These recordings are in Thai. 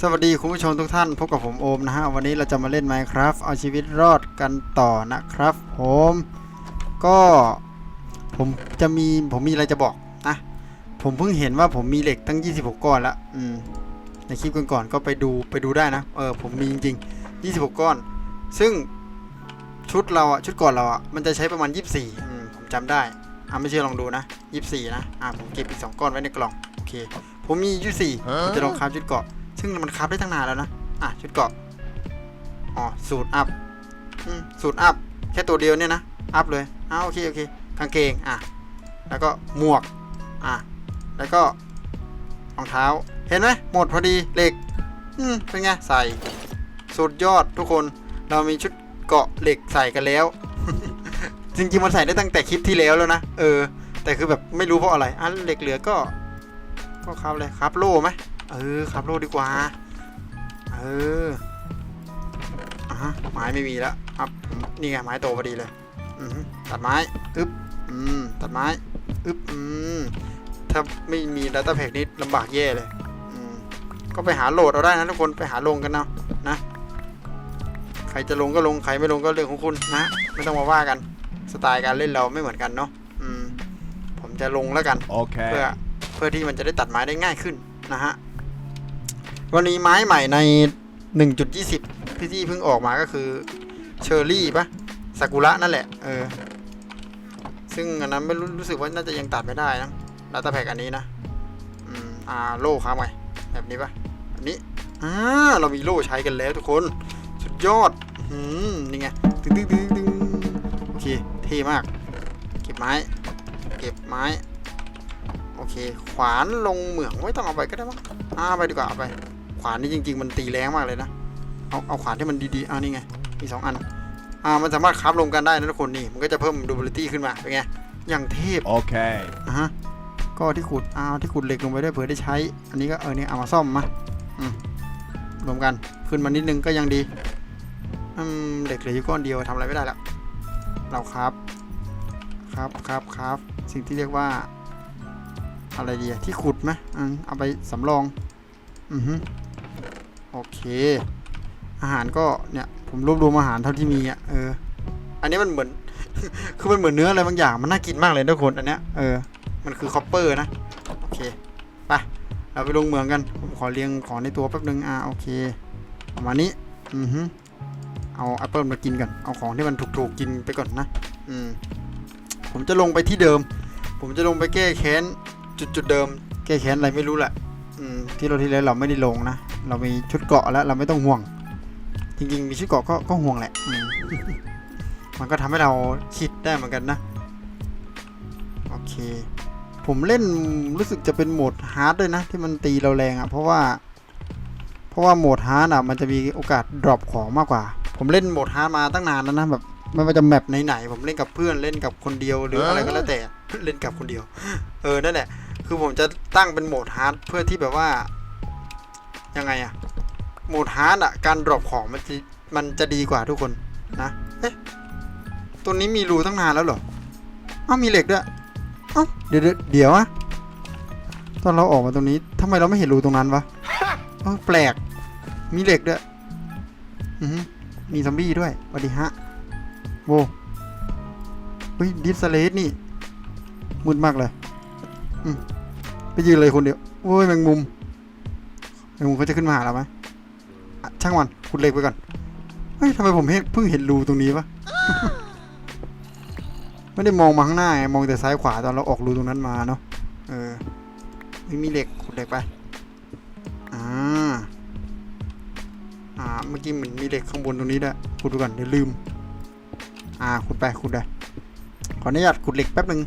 สวัสดีคุณผู้ชมทุกท่านพบกับผมโอมนะฮะวันนี้เราจะมาเล่น Minecraft เอาชีวิตรอดกันต่อนะครับ ผมก็ผมจะมีผมมีอะไรจะบอกนะผมเพิ่งเห็นว่าผมมีเหล็กตั้ง 26 ก้อนละอืมในคลิปก่อนๆก็ไปดูไปดูได้นะเออผมมีจริงๆ 26 ก้อน ซึ่งชุดเราอะชุดก่อนเราอะมันจะใช้ประมาณ 24อืมผมจำได้อะไม่เชื่อลองดูนะ 24 นะอะผมเก็บอีก 2 ก้อนไว้ในกล่องโอเคผมมี 24ผมจะลองคราฟชุดเกราะ ซึ่งมันคราฟได้ตั้งนานแล้วนะ อะชุดเกาะ อ๋อสูตรอัพสูตรอัพ แค่ตัวเดียวเนี่ยนะ อัพเลยอ่าโอเคโอเคกางเกง อะ แล้วก็หมวก อะ แล้วก็รองเท้า เห็นไหมหมดพอดีเหล็ก อืมเป็นไง ใส่ สุดยอดทุกคน เรามีชุดเกาะเหล็กใส่กันแล้ว จริงๆมันใส่ได้ตั้งแต่คลิปที่แล้วแล้วนะ เออ แต่คือแบบไม่รู้เพราะอะไร อะเหล็กเหลือก็ ก็ครับเลยครับโล่ไหม เออขับโลดดีกว่า เอออะฮะไม้ไม่มีแล้วครับผมนี่ไงไม้โตพอดีเลยอือหือตัดไม้อึ๊บอืมตัดไม้อึ๊บอืมถ้าไม่มีดัตต้าแพ็กนี่ลำบากแย่เลยอืมก็ไปหาโหลดเอาได้นะทุกคนไปหาลงกันเนาะนะใครจะลงก็ลงใครไม่ลงก็เรื่องของคุณนะไม่ต้องมาว่ากันสไตล์การเล่นเราไม่เหมือนกันเนาะอืมผมจะลงแล้วกันเพื่อ Okay. เพื่อที่มันจะได้ตัดไม้ได้ง่ายขึ้นนะฮะ วันนี้ไม้ใหม่ใน 1.20 ที่ที่เพิ่งออกมาก็คือเชอร์รี่ปะซากุระนั่นแหละ เออ ซึ่งอันนั้นไม่รู้รู้สึกว่าน่าจะยังตัดไม่ได้นะดัตต้าแพ็กอันนี้นะ อืม อ่า โล่ค้างไว้แบบนี้ปะแบบนี้ อ่า เรามีโล่ใช้กันแล้วทุกคน สุดยอด อืม นี่ไง ตึงตึงตึงตึงโอเค เท่มาก เก็บไม้ เก็บไม้ โอเค ขวานลงเหมืองไม่ต้องเอาไปก็ได้มั้งอ่าเอาไปดีกว่าเอาไป ขวานนี่จริง ๆ มันตีแรงมากเลยนะ เอาเอาขวานที่มันดีๆอ่านี่ไง มีสองอัน อ่า มันสามารถคราฟลงกันได้นะทุกคนนี่ มันก็จะเพิ่มดูบิลิตี้ขึ้นมา เป็นไง อย่างเทพ Okay. อะฮะ ก็ที่ขุดอ่าที่ขุดเหล็กลงไปด้วยเผื่อได้ใช้ อันนี้ก็เออเนี่ยเอามาซ่อมมา อืม รวมกัน ขึ้นมานิดนึงก็ยังดี อืม เหล็กเหลืออยู่ก้อนเดียวทำอะไรไม่ได้แล้วเราครับ ครับครับครับ สิ่งที่เรียกว่าอะไรดีอะที่ขุดไหมอืมเอาไปสำรอง อือฮึ โอเค อาหารก็เนี่ยผมรวบรวมอาหารเท่าที่มีอะเออ อันนี้มันเหมือน คือมันเหมือนเนื้ออะไรบางอย่างมันน่ากินมากเลยทุกคนอันเนี้ยเออมันคือคอปเปอร์นะโอเคไปเราไปลงเมืองกัน ผมขอเรียงของในตัวแป๊บนึงอ่าโอเคประมาณนี้อือฮึเอาแอปเปิลมากินก่อนเอาของที่มันถูกๆกินไปก่อนนะอืมผมจะลงไปที่เดิม ผมจะลงไปแก้แค้นจุดจุดๆเดิม แก้แค้นอะไรไม่รู้แหละอืมที่เราที่แล้วเราไม่ได้ลงนะ เรามีชุดเกาะแล้วเราไม่ต้องห่วง จริงๆ มีชุดเกาะก็ก็ห่วงแหละมมันก็ทำให้เราคิดได้เหมือนกันนะ โอเค ผมเล่นรู้สึกจะเป็นโหมดฮาร์ดด้วยนะ ที่มันตีเราแรงอะ่ะ เพราะว่า เพราะว่าโหมดฮาร์ดอะมันจะมีโอกาสดรอปของมากกว่า ผมเล่นโหมดฮาร์ดมาตั้งนานแล้วนะแบบไม่ว่าจะแมปไหนๆผมเล่นกับเพื่อนเล่นกับคนเดียวหรืออะไรก็แล้วแต่เล่นกับคนเดียว เออนั่นแหละคือผมจะตั้งเป็นโหมดฮาร์ดเพื่อที่แบบว่า ยังไงอะโหมดฮาร์ดอะการดรอปของมันจะมันจะดีกว่าทุกคนนะเอ๊ะตัวนี้มีรูตั้งนานแล้วเหรออ้าวมีเหล็กด้วยเอ้าเดี๋ยวเดี๋ยวเดี๋ยวอะตอนเราออกมาตรงนี้ทำไมเราไม่เห็นรูตรงนั้นวะเออแปลกมีเหล็กด้วยอือหือมีซอมบี้ด้วยสวัสดีฮะโว้เฮ้ยดิสเลสนี่มืดมากเลยอืมไปยืนเลยคนเดียวโอ้ยแมงมุม แมงมุมเขาจะขึ้นมาหาเราไหมอะช่างมันขุดเหล็กไปก่อนเฮ้ยทำไมผมเห็นเพิ่งเห็นรูตรงนี้วะ ไม่ได้มองมาข้างหน้าไงมองแต่ซ้ายขวาตอนเราออกรูตรงนั้นมาเนาะเออไม่มีเหล็กขุดเหล็กไปอ่าอ่าเมื่อกี้เหมือนมีเหล็กข้างบนตรงนี้ด้วยขุดดูก่อนเดี๋ยวลืม อ่าขุดไปขุดไปขออนุญาตขุดเหล็กแป๊บหนึ่ง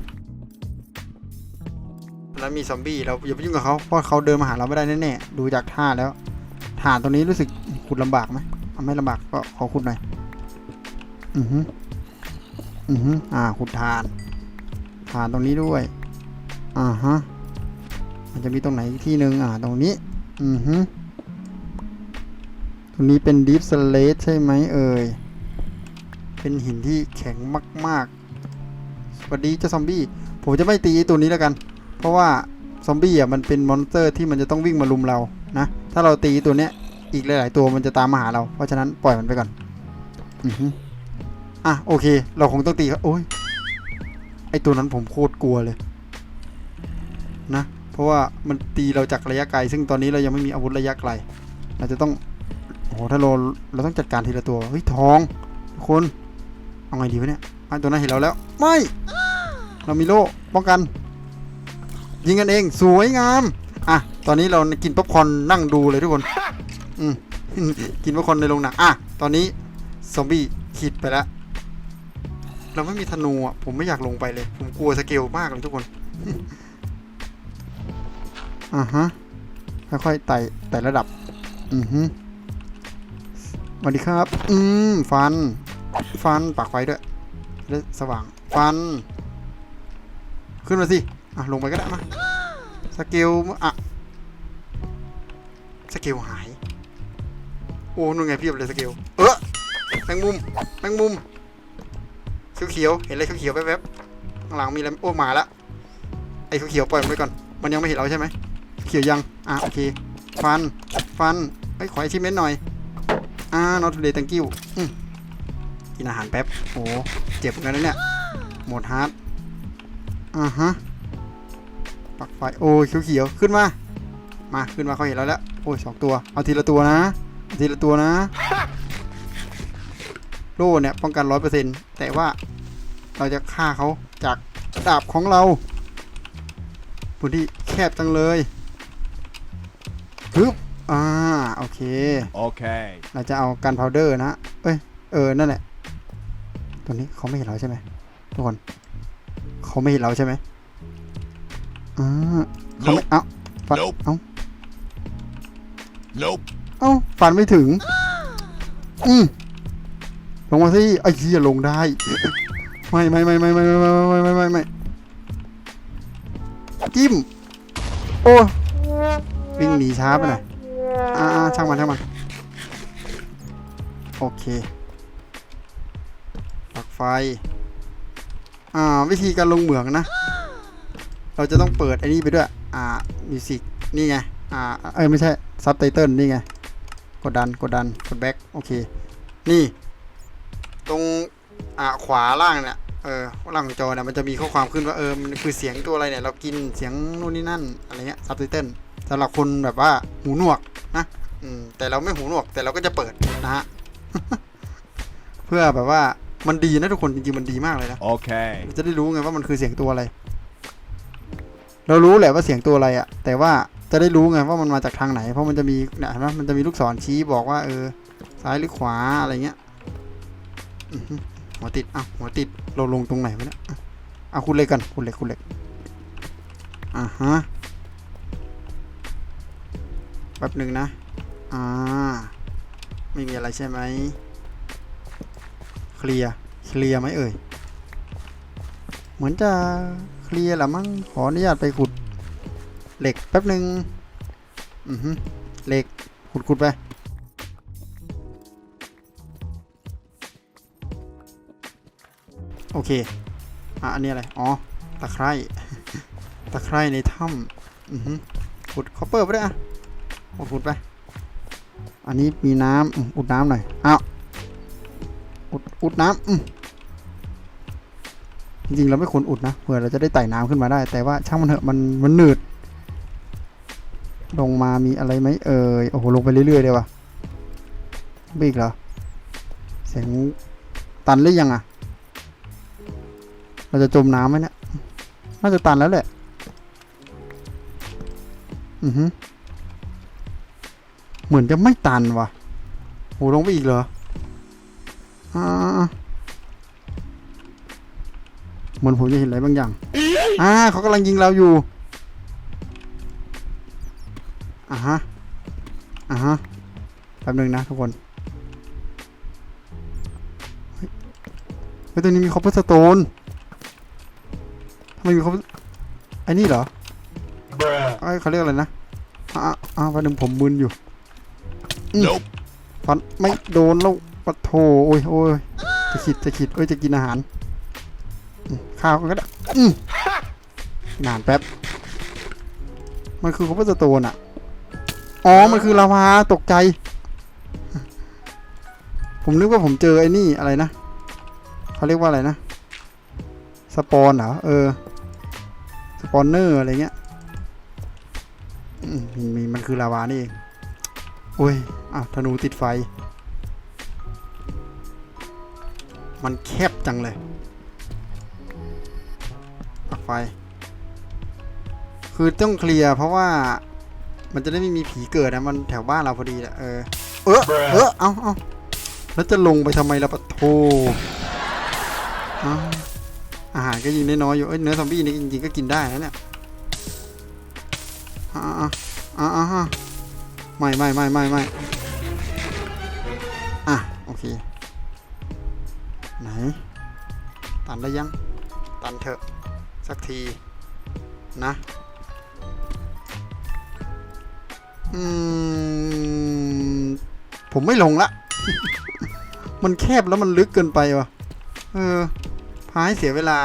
แล้วมีซอมบี้เราอย่าไปยุ่งกับเขาเพราะเขาเดินมาหาเราไม่ได้แน่ๆดูจากท่าแล้วฐานตรงนี้รู้สึกขุดลำบากไหมไม่ลำบากก็ขอขุดหน่อยอือฮึอือฮึอ่าขุดฐานฐานตรงนี้ด้วยอ่าฮะมันจะมีตรงไหนที่หนึ่งอ่าตรงนี้อือฮึตรงนี้เป็นดิฟสเลตใช่ไหมเอ่ยเป็นหินที่แข็งมากๆสวัสดีเจ้าซอมบี้ผมจะไม่ตีตัวนี้แล้วกัน เพราะว่าซอมบี้อะมันเป็นมอนสเตอร์ที่มันจะต้องวิ่งมาลุมเรานะ ถ้าเราตีตัวเนี้ยอีกหลายๆตัวมันจะตามมาหาเรา เพราะฉะนั้นปล่อยมันไปก่อนอือฮึอะโอเค เราคงต้องตีโอ้ยไอตัวนั้นผมโคตรกลัวเลย นะ เพราะว่ามันตีเราจากระยะไกล ซึ่งตอนนี้เรายังไม่มีอาวุธระยะไกลเราจะต้องโอ้โหถ้าเราเราต้องจัดการทีละตัวเฮ้ยทองทุกคนเอาไงดีวะเนี่ยไอตัวนั้นเห็นเราแล้ว ไม่ เรามีโล่ป้องกัน ยิงกันเองสวยงาม อะ ตอนนี้เรากินป๊อปคอนนั่งดูเลยทุกคน อืมกินป๊อปคอนในโรงหนังอะ ตอนนี้ซอมบี้ขิดไปแล้ว เราไม่มีธนูอะ ผมไม่อยากลงไปเลย ผมกลัวสเกลมากเลยทุกคน อ่าฮะ ค่อยๆไต่ไต่ระดับ อือฮึสวัสดีครับ อืม ฟัน ฟันปากไฟด้วยจะได้สว่าง ฟัน ขึ้นมาสิ อะลงไปก็ได้มาสเกลอะสเกลหาย โอ้นู่นไงเพียบเลยสเกลเออแมงมุมแมงมุมเขียวๆเห็นอะไรเขียวๆแวบๆข้างหลังมีอะไรโอ้หมาละไอ้เขียวๆปล่อยมันไว้ก่อน มันยังไม่เห็นเราใช่ไหมเขียวยังอะโอเคฟันฟันไอ้ขอไอชิเมนหน่อยอ่า not today thank you อืมกินอาหารแป๊บโอ้เจ็บเหมือนกันนะเนี่ยหมดฮาร์ดอ่าฮะ ปักไฟโอ้เขียวๆขึ้นมา มาขึ้นมาเขาเห็นเราแล้วโอ้ยสองตัวเอาทีละตัวนะเอาทีละตัวนะโล่เนี่ยป้องกันร้อยเปอร์เซ็นต์แต่ว่าเราจะฆ่าเขาจากดาบของเราพื้นที่แคบจังเลยฮึบอ่าโอเค Okay. เราจะเอากันพาวเดอร์นะเอ้ยเออนั่นแหละตัวนี้เขาไม่เห็นเราใช่ไหมทุกคนเขาไม่เห็นเราใช่ไหม อ่าเขาไม่เอ้าฟัน Nope เอ้า Nope. เอ้าฟันไม่ถึง อืมลงมาสิไอ้เหี้ยลงได้ ไม่ไม่ไม่ไม่ไม่ไม่ไม่ไม่ไม่ไม่ไม่จิ้ม โอ้วิ่งหนีช้าไปหน่อยอ่าอ่าช่างมันช่างมัน โอเคปักไฟ อ่า วิธีการลงเหมืองนะ เราจะต้องเปิดไอ้นี่ไปด้วย อ่ามิวสิกนี่ไง อ่า เอ้ยไม่ใช่ซับไตเติลนี่ไง กดดัน กดดัน กดแบ็กโอเค นี่ ตรง อ่า ขวาล่างเนี่ย เออล่างของจอเนี่ยมันจะมีข้อความขึ้นว่า เออ มันคือเสียงตัวอะไรเนี่ย เรากินเสียงนู่นนี่นั่น อะไรเงี้ยซับไตเติลสำหรับคนแบบว่าหูหนวกนะ อืม แต่เราไม่หูหนวก แต่เราก็จะเปิดนะฮะ เพื่อแบบว่ามันดีนะทุกคนจริงๆมันดีมากเลยนะ Okay. เราจะได้รู้ไงว่ามันคือเสียงตัวอะไร เรารู้แหละว่าเสียงตัวอะไรอะแต่ว่าจะได้รู้ไงว่ามันมาจากทางไหน เพราะมันจะมีเนี่ยเห็นไหมมันจะมีลูกศรชี้บอกว่าเออซ้ายหรือขวาอะไรเงี้ยหัวติดอะหัวติดเราลงตรงไหนวะเนี่ยอะคุณเล็กกันคุณเล็กคุณเล็กอ่าฮะแป๊บหนึ่งนะ อ่า ไม่มีอะไรใช่ไหม เคลียร์ เคลียร์ไหมเอ่ย เหมือนจะ เคลียร์แหละมั้งขออนุญาตไปขุดเหล็กแป๊บหนึ่งอือฮึเหล็กขุดขุดไปโอเคอะอันนี้อะไร อ๋อ ตะไคร่ตะไคร่ในถ้ำอือฮึขุดคอปเปอร์ไปด้วยอะขุดขุดไปอันนี้มีน้ำอุดน้ำหน่อยอ้าวอุดอุดน้ำอืม จริงๆเราไม่ควรอุดนะเผื่อเราจะได้ไต่น้ำขึ้นมาได้ แต่ว่าช่างมันเถอะมันมันหนืด ลงมามีอะไรไหมเอ่ยโอ้โหลงไปเรื่อยๆเลยว่ะไม่อีกเหรอเสียงตันหรือยังอะ เราจะจมน้ำไหมเนี่ยน่าจะตันแล้วแหละ อือฮึเหมือนจะไม่ตันว่ะโหลงไปอีกเหรออ่า เหมือนผมจะเห็นอะไรบางอย่าง อ่าเขากำลังยิงเราอยู่ อ่าฮะ อ่าฮะ แป๊บหนึงนะทุกคนเฮ้ยเฮ้ยตัวนี้มีคอปเปอร์สโตนทำไมมีคอปเปอร์ไอ้นี่เหรอไอ้ยเขาเรียกอะไรนะ อ่าอ่าแป๊บหนึงผมมึนอยู่ Nope. ฟันไม่โดนแล้วปะโถโอ้ยโอ้ยจะขิดจะขิดเอ้ยจะกินอาหารอืม ข้าวก็ได้อืมนานแป๊บ มันคือคอปเปอร์สโตนอะอ๋อ มันคือลาวาตกใจ ผมนึกว่าผมเจอไอ้นี่อะไรนะ เขาเรียกว่าอะไรนะ สปอนเหรอ เออ สปอนเนอร์อะไรเงี้ยอืมมีมีมันคือลาวานี่เองโอ้ย อะธนูติดไฟ มันแคบจังเลยปัก ไฟ คือต้องเคลียร์เพราะว่ามันจะได้ไม่มีผีเกิดนะมันแถวบ้านเราพอดีแหละเออเออเออเอาเอาแล้วจะลงไปทำไมล่ะปะโทอ้าวอาหารก็ยิงได้น้อยอยู่เอ้ยเนื้อซอมบี้นี่จริงๆก็กินได้นะเนี่ยอ่าอ่าอ่าอ่าไม่ไม่ไม่ไม่ไม่อะโอเคไหนตันได้ยัง ตันเถอะ สักทีนะอืมผมไม่ลงละ มันแคบแล้วมันลึกเกินไปวะเออพาให้เสียเวลา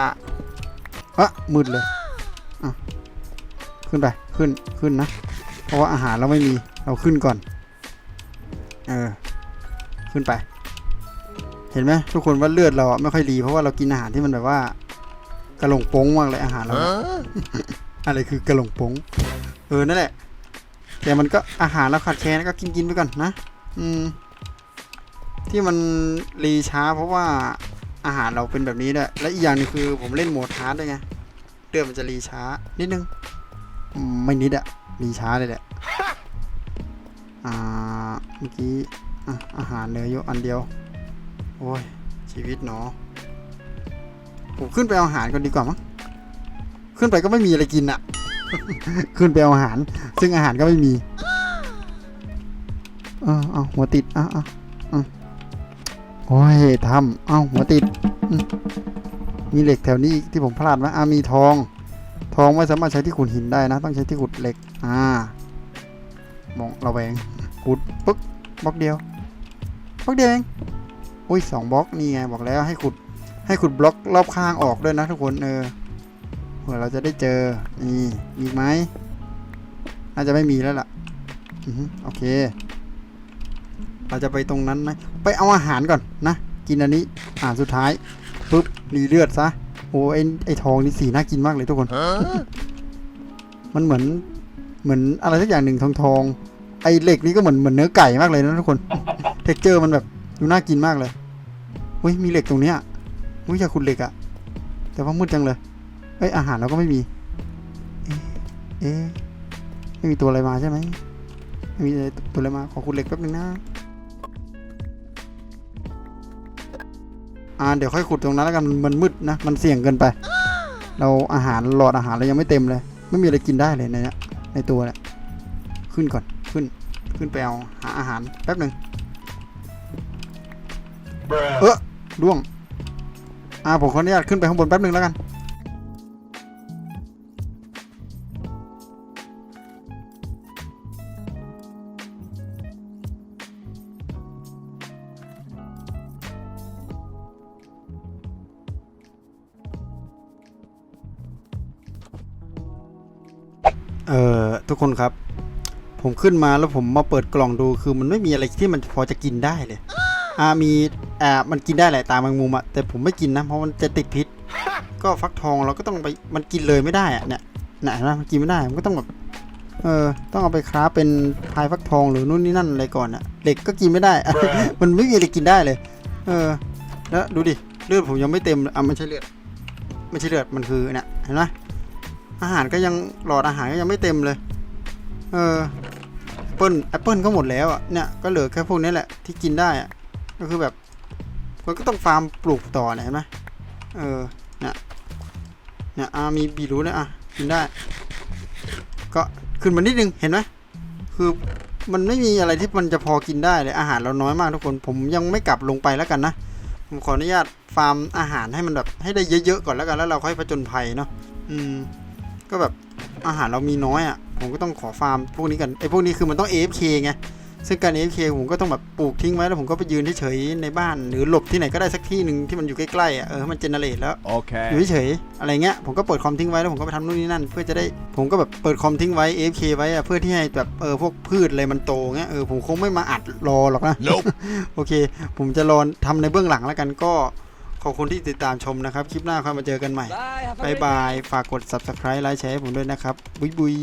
อะมืดเลยอะขึ้นไป ขึ้น ขึ้นนะ เพราะว่าอาหารเราไม่มี เราขึ้นก่อน เออ ขึ้นไป เห็นไหมทุกคนว่าเลือดเราอะไม่ค่อยดี เพราะว่าเรากินอาหารที่มันแบบว่า กระหลงโป้งมากเลยอาหารเราอะอะไรคือกระหลงโป้งเออนั่นแหละ แต่มันก็อาหารเราขาดแคลนก็กินกินๆไปก่อนนะ อืม ที่มันรีช้าเพราะว่าอาหารเราเป็นแบบนี้ด้วยและอีกอย่างหนึงคือผมเล่นโหมดฮาร์ดด้วยไงเลือดมันจะรีช้า นิดนึงอืมไม่นิดอะรีช้าเลยแหละอ่าเมื่อกี้อะอาหารเหลืออยู่อันเดียว โอ้ยชีวิตเนาะ ผมขึ้นไปเอาอาหารก่อนดีกว่ามั้งขึ้นไปก็ไม่มีอะไรกินอะขึ้นไปเอาอาหาร ซึ่งอาหารก็ไม่มีเออเอาหัวติดอะอะโอ้ยทำเอาหัวติด มีเหล็กแถวนี้ที่ผมพลาดไหมอะมีทอง ทองไม่สามารถใช้ที่ขุดหินได้นะ ต้องใช้ที่ขุดเหล็ก อ่ามองระแวงขุดปึ๊กบล็อกเดียวบล็อกเดียวเองอุ้ยสองบล็อกนี่ไงบอกแล้วให้ขุด ให้ขุดบล็อกรอบข้างออกด้วยนะทุกคนเออเผื่อเราจะได้เจอนี่มีไหมน่าจะไม่มีแล้วล่ะอือโอเค เราจะไปตรงนั้นไหมไปเอาอาหารก่อนนะกินอันนี้อาหารสุดท้ายปุ๊บรีเลือดซะโอ้ไอไอทองนี่สีน่ากินมากเลยทุกคน มันเหมือนเหมือนอะไรสักอย่างหนึ่งทองทองไอเหล็กนี่ก็เหมือนเหมือนเนื้อไก่มากเลยนะทุกคน เท็กเจอร์มันแบบดูน่ากินมากเลยอุ้ยมีเหล็กตรงเนี้ย อุ้ยอยากขุดเหล็กอะแต่ว่ามืดจังเลยเอ้ยอาหารเราก็ไม่มี เอ๊ะไม่มีตัวอะไรมาใช่ไหมไม่มีตัวอะไรมาขอขุดเหล็กแป๊บนึงนะอ่าเดี๋ยวค่อยขุดตรงนั้นแล้วกันมันมืดนะมันเสี่ยงเกินไป เราอาหารหลอดอาหารเรายังไม่เต็มเลย ไม่มีอะไรกินได้เลยในนี้ในตัวเนี่ยขึ้นก่อนขึ้นขึ้นไปเอาหาอาหารแป๊บหนึ่งเออล่วง อ่าผมขออนุญาตขึ้นไปข้างบนแป๊บหนึ่งแล้วกัน เอ่อ ทุกคนครับ ผมขึ้นมาแล้วผมมาเปิดกล่องดูคือมันไม่มีอะไรที่มันพอจะกินได้เลย อ่ามี อ่ามันกินได้แหละตามแมงมุมอะแต่ผมไม่กินนะเพราะมันจะติดพิษ ก็ฟักทองเราก็ต้องไปมันกินเลยไม่ได้อะเนี่ยเนี่ยเห็นะมันกินไม่ได้มันก็ต้องแบบเออต้องเอาไปคราฟเป็นพายฟักทองหรือนู่นนี่นั่นอะไรก่อนอะเหล็กก็กินไม่ได้ มันไม่มีอะไรกินได้เลย เออ แล้วดูดิเลือดผมยังไม่เต็มอะไม่ใช่เลือดไม่ใช่เลือดมันคือเนี่ยเห็นไหมอาหารก็ยังหลอดอาหารก็ยังไม่เต็มเลย เออแอปเปิลแอปเปิลก็หมดแล้วอะเนี่ยก็เหลือแค่พวกนี้แหละที่กินได้อะก็คือแบบ มันก็ต้องฟาร์มปลูกต่อเนี่ยเห็นไหมเออเนี่ยเนี่ยอามีบีรูนี่ยอะกินได้ ก็ขึ้นมานิดนึงเห็นไหมคือมันไม่มีอะไรที่มันจะพอกินได้เลยอาหารเราน้อยมากทุกคน ผมยังไม่กลับลงไปแล้วกันนะผมขออนุญาตฟาร์มอาหารให้มันแบบให้ได้เยอะๆก่อนแล้วกันแล้วเราค่อยผจญภัยเนาะอืม ก็แบบอาหารเรามีน้อยอะ ผมก็ต้องขอฟาร์มพวกนี้กันไอ้พวกนี้คือมันต้อง AFK ไง ซึ่งการ AFK ผมก็ต้องแบบปลูกทิ้งไว้แล้วผมก็ไปยืนเฉยๆในบ้านหรือหลบที่ไหนก็ได้สักที่หนึ่งที่มันอยู่ใกล้ๆอะเออให้มันเจเนเรตแล้วอยู่ Okay. เฉยๆอะไรเงี้ยผมก็เปิดคอมทิ้งไว้แล้วผมก็ไปทำนู่นนี่นั่น เพื่อจะได้ผมก็แบบเปิดคอมทิ้งไว้ AFK ไว้อะเพื่อที่ให้แบบเออพวกพืชอะไรมันโตเงี้ยเออผมคงไม่มาอัดรอหรอกนะ Nope. โอเค ผมจะรอทำในเบื้องหลังแล้วกันก็ขอบคุณที่ติดตามชมนะครับ คลิปหน้าค่อยมาเจอกันใหม่ Bye. Have a บาย great บาย ฝากกด subscribe ไลค์แชร์ให้ผมด้วยนะครับ บุยบุย